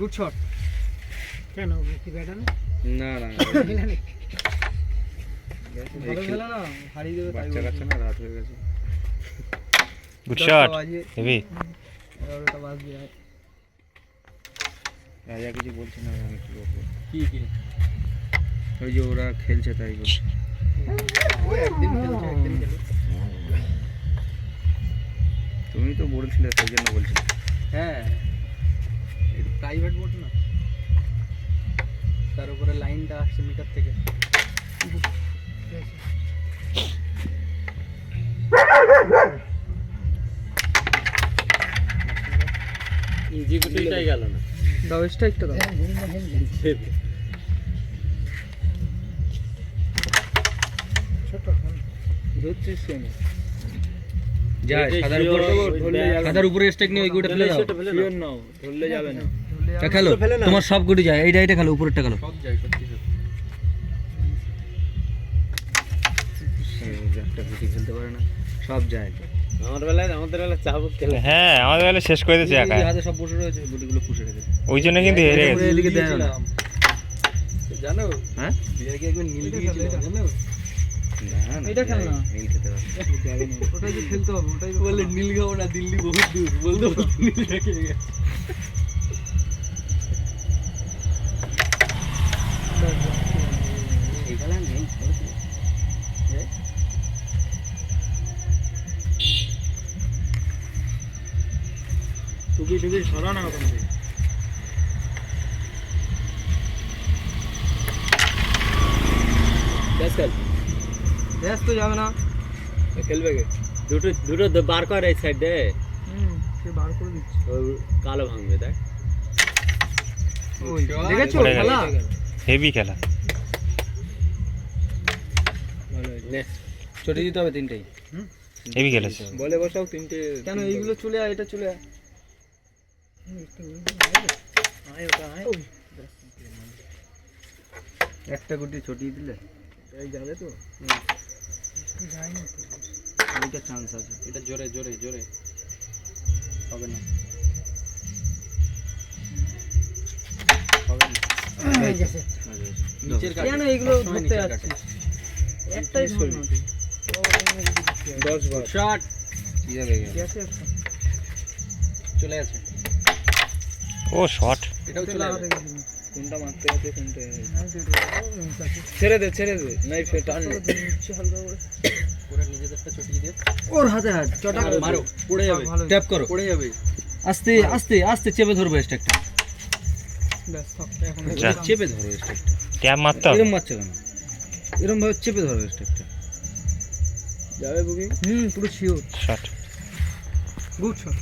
Good shot কেন কি ব্যাটা না না না। ভালো খেলা না? হারিয়ে দেবে বাচ্চা কাচ্চা না রাত হয়ে গেছে। Good shot heavy. এগারোটা বাজবে আর রাজা কিছু বলছে না আমি কি বলব? কি কি? ওই যে ওরা খেলছে তাই বলছে। ও একদিন খেলছে একদিন খেলো তুমি তো বলছিলে সেই জন্য বলছি। হ্যাঁ। প্রাইভেট বোট না? তার উপরে লাইনটা আসছে মিটার থেকে। জিগুটিটাই গেল না। দাও স্ট্রাইকটা দাও। ধরছিস যায় সাদার উপর সাদার উপরে স্টেক নিয়ে ওই গুটা ফেলে দাও। শিওর ধরলে যাবে না। তা খেলো তোমার সব গুটি যায়। এইটা এইটা খেলো উপরেরটা খেলো। সব যায় সত্যি সত্যি একটা গুটি খেলতে পারে না সব যায়। আমার বেলায় আমাদের বেলায় চাবুক খেলে। হ্যাঁ আমাদের শেষ করে দিয়েছে একা। হাতে সব বসে রয়েছে গুটিগুলো পুষে রেখেছে ওই জন্য কিন্তু হেরে গেছে। এদিকে দেয় না জানো? হ্যাঁ? বিয়াকে একবার নীল দিয়েছিল জানো? না না এটা খেল না। নীল খেতে পারে ওটাই তো খেলতে হবে ওটাই বললে নীল খাব না দিল্লি বহুত দূর বলতে বলতে নীল গেছে। টুপি টুপি সরা না ওখান থেকে। ব্যাস তো যাবে না। খেলবে কে? দুটো দুটো বার কর এই সাইড দে। হুম সে বার করে দিচ্ছে? কালো ভাঙবে দেখ। ওই দেখেছ খেলা? হেভি খেলা। নে। চটে দিতে হবে তিনটেই। হেভি খেলেছে। বলে বসাও তিনটে। কেন এইগুলো চলে আয় এটা চলে আয়। একটা গুটি ছটিয়ে দিলে। যাবে তো? ওইটা চান্স আছে এটা জোরে জোরে জোরে হবে না হবে না নিচের কেন এইগুলো ধরতে যাচ্ছিস একটাই ধর না তুই। দশ বার শট কি যাবে গেছে চলে আছে ও শট এটাও চলে যাবে কোনটা মারতে আছে কোনটা ছেড়ে দে ছেড়ে দে নাই ফে টান নিজেদেরটা চটিয়ে দে। ওর হাতে হাত চটা মারো পড়ে যাবে ট্যাপ করো। পড়ে যাবে। আস্তে আস্তে আস্তে চেপে ধরবে এখন যা। চেপে ধরো স্টেকটা ট্যাপ মারতে হবে? এরম মারছে কেন? এরম ভাবে চেপে ধরো স্টেকটা যাবে বুকি হুম পুরো শিওর। Shot good shot